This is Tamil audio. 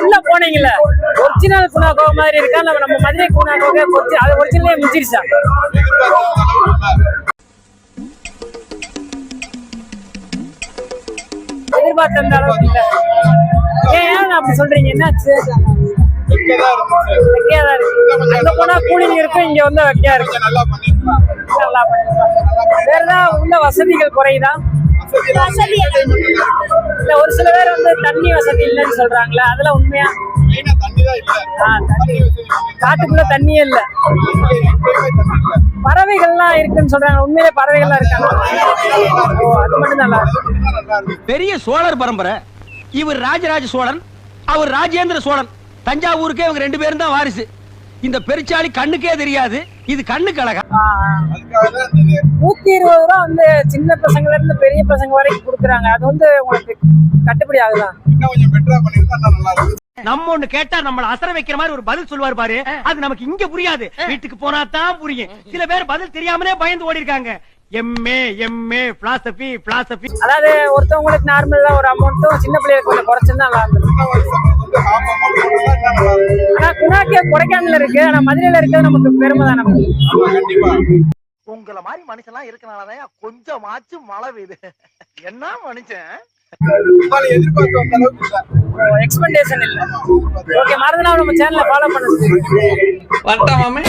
உள்ள போனீங்கல்ல? ஒரிஜினல் குணாகோ மாதிரி இருக்கா? நம்ம நம்ம மதுரை குணாகோவே அது ஒரிஜினலே முடிச்சிருச்சா எதிர்பார்த்த அந்த அளவுக்கு இல்ல. ஏன் ஏன் அப்படி சொல்றீங்க? என்னாச்சு? வெக்கையா தான் இருக்கு. அங்க போனா கூலிங் இருக்கும் இங்க வந்து வெக்கையா இருக்கு. நல்லா பண்ணிருக்காங்க. வேற ஏதாவது உள்ள வசதிகள் குறையுதா? ஒரு சில பேர் வந்து தண்ணி வசதி இல்லைன்னு சொல்றாங்களே அதெல்லாம் உண்மையா. காட்டுக்குள்ள தண்ணியே இல்ல. பறவைகள்லாம் இருக்குன்னு சொல்றாங்க. உண்மையிலே பறவைகள்லாம் இருக்காங்க ஓ அது மட்டும் நல்லா. பெரிய சோழர் பரம்பரை. இவர் ராஜராஜ சோழன் அவர் ராஜேந்திர சோழன். தஞ்சாவூருக்கே இவங்க ரெண்டு பேரும் தான் வாரிசு. இந்த பெருச்சாளி கண்ணுக்கே தெரியாது. இது இந்த இது. நூத்தி இருபது ரூபா வந்து சின்ன பசங்கள்ல இருந்து பெரிய பசங்க வரைக்கும் கொடுக்குறாங்க. அது வந்து உங்களுக்கு கட்டுப்படி ஆகுதா? இன்னும் கொஞ்சம் better ஆ பண்ணிருந்தா இன்னும் நல்லா இருக்கும். நம்ம ஒண்ணு கேட்டா நம்மள அசர வைக்கிற மாதிரி ஒரு பதில் சொல்லுவார் பாரு. அது நமக்கு இங்க புரியாது. வீட்டுக்கு போனா தான் புரியும். சில பேர் பதில் தெரியாமலே பயந்து ஓடி இருக்காங்க எம்ஏ எம்ஏ பிலாசபி பிலாசபி அதாவது ஒருத்தவங்களுக்கு நார்மலா ஒரு அமௌண்ட்டும் சின்ன பிள்ளைகளுக்கு கொஞ்சம் குறைச்சிருந்தா நல்லா இருந்தது. குணாக்கே கொடைக்கானல்ல இருக்கு. ஆனா மதுரையில இருக்கிறது நமக்கு பெருமை தான் நமக்கு. ஆமா, கண்டிப்பா. உங்கள மாதிரி மனுஷன்லாம் இருக்கனாலதான் கொஞ்சமாச்சும் மழை பெய்யுது. என்ன மனுஷன். எக்ஸ்பெக்டேஷன் இல்ல. ஓகே மறந்துனா நம்ம சேனலை ஃபாலோ பண்ணுங்க வரட்டா மாமே.